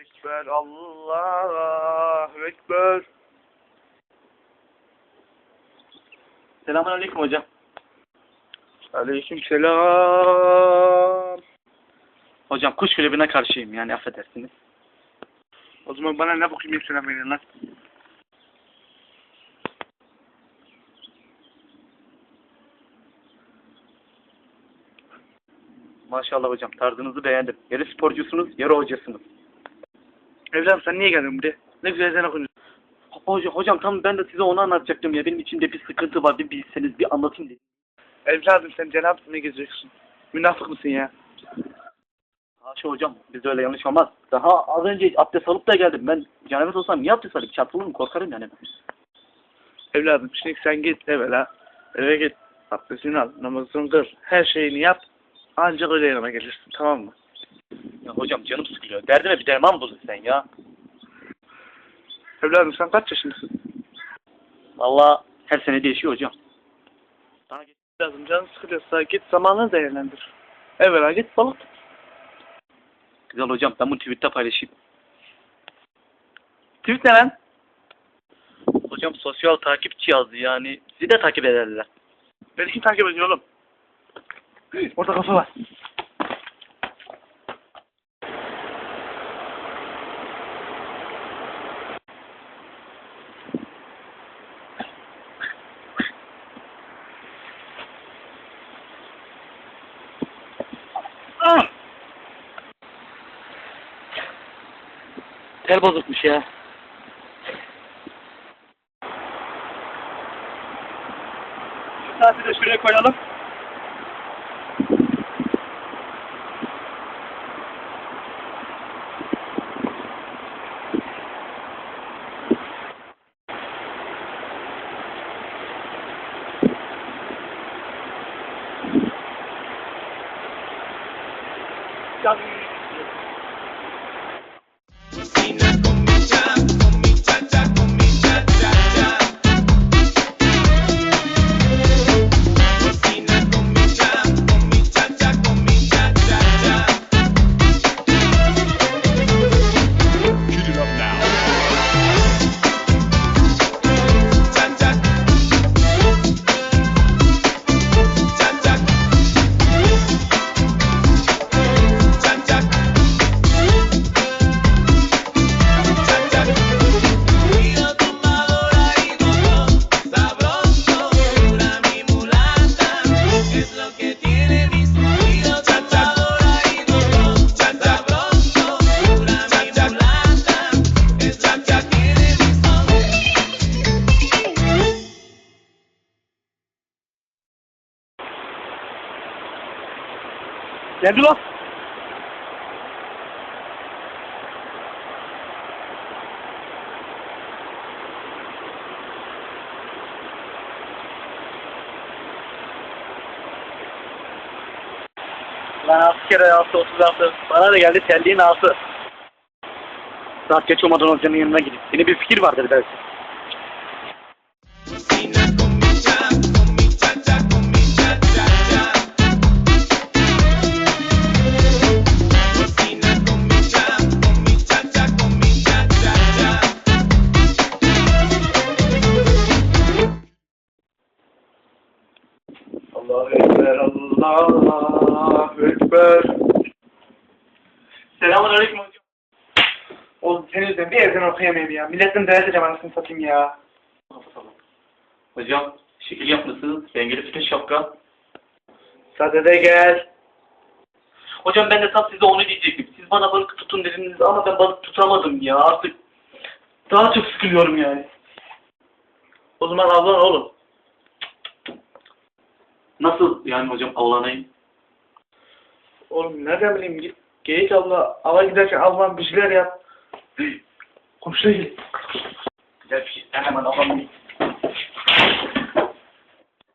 Ekber, Allahu Ekber. Selamünaleyküm hocam. Aleyküm selam. Hocam kuş gribine karşıyım yani affedersiniz. O zaman bana ne bakayım selam verin lan. Maşallah hocam tarzınızı beğendim. Yarı sporcusunuz, yarı hocasınız. Evladım sen niye geldin buraya? Ne güzel ezan okuyorsun. Hocam, hocam tam ben de size onu anlatacaktım ya. Benim içimde bir sıkıntı var. Bir bilseniz bir anlatayım dedim. Evladım sen cenab ne geziyorsun? Münafık mısın ya? Haşa hocam biz öyle yanlış olmaz. Daha az önce abdest alıp da geldim. Ben cenabet olsam niye abdest alayım? Çarpılırım korkarım yani. Evladım şimdi sen git evvela. Eve git. Abdestini al. Namazını kır. Her şeyini yap. Ancak öyle yanıma gelirsin. Tamam mı? Ya hocam canım sıkılıyor. Derdime bir derman bul sen ya. Evladım sen kaç yaşındasın? Vallahi her sene değişiyor hocam. Daha geç- Evladım canın sıkılıyorsa git zamanını değerlendir. Evvela git balık tut. Güzel hocam ben bunu Twitter'da paylaşayım. Tweet ne lan? Hocam sosyal takipçi yazdı yani. Sizi de takip ederler. Beni kim takip ediyor oğlum? Orada kafa var. Tel bozukmuş ya. Şu saati de şuraya koyalım. Cocina Geldi lan. Lan altı kere altı otuz altı. Bana da geldi telliğin altı. Saat geç olmadan hocanın yanına gidip. Yeni bir fikir vardır belki. Allahu Ekber, Allahu Ekber. Selamun aleyküm hocam. Oğlum senin yüzünden bir ezan okuyamayayım ya. Milletin ders edeceğim anasını satayım ya. Hocam şekil yapmışsınız. Dengeli bütün şapka. Sadede gel. Hocam ben de tam size onu diyecektim. Siz bana balık tutun dediniz ama ben balık tutamadım ya artık. Daha çok sıkılıyorum yani. O zaman avlan oğlum. Nasıl yani hocam avlanayım? Oğlum nereden bileyim? Geyik abla ava giderken avlan bir şeyler yap. Komşuya gel. Güzel bir şey. Hemen avlanayım.